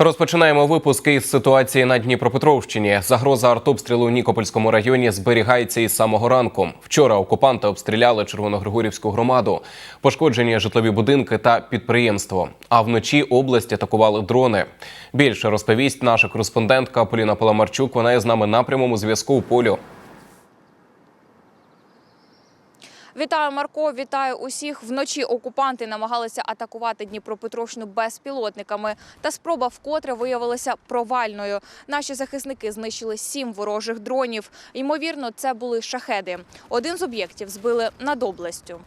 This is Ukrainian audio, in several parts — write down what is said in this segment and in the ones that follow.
Розпочинаємо випуск із ситуації на Дніпропетровщині. Загроза артобстрілу у Нікопольському районі зберігається із самого ранку. Вчора окупанти обстріляли Червоногригорівську громаду, пошкоджені житлові будинки та підприємство. А вночі область атакували дрони. Більше розповість наша кореспондентка Поліна Паламарчук. Вона є з нами на прямому зв'язку у полю. Вітаю, Марко. Вітаю усіх. Вночі окупанти намагалися атакувати Дніпропетровщину безпілотниками. Та спроба вкотре виявилася провальною. Наші захисники знищили сім ворожих дронів. Ймовірно, це були шахеди. Один з об'єктів збили над областю.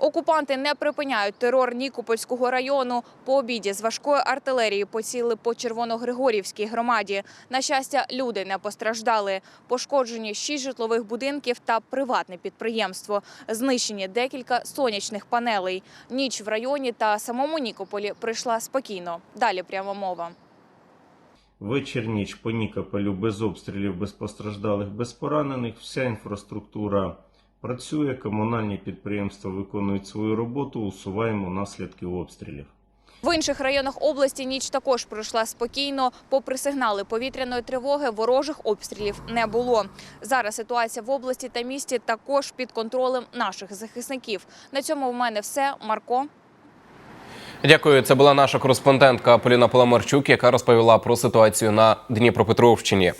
Окупанти не припиняють терор Нікопольського району. По обіді з важкої артилерії поцілили по Червоногригорівській громаді. На щастя, люди не постраждали. Пошкоджені шість житлових будинків та приватне підприємство. Знищені декілька сонячних панелей. Ніч в районі та самому Нікополі прийшла спокійно. Далі пряма мова. Вечір ніч по Нікополю без обстрілів, без постраждалих, без поранених. Вся інфраструктура працює, комунальні підприємства виконують свою роботу, усуваємо наслідки обстрілів. В інших районах області ніч також пройшла спокійно. Попри сигнали повітряної тривоги, ворожих обстрілів не було. Зараз ситуація в області та місті також під контролем наших захисників. На цьому в мене все. Марко. Дякую. Це була наша кореспондентка Поліна Паламарчук, яка розповіла про ситуацію на Дніпропетровщині.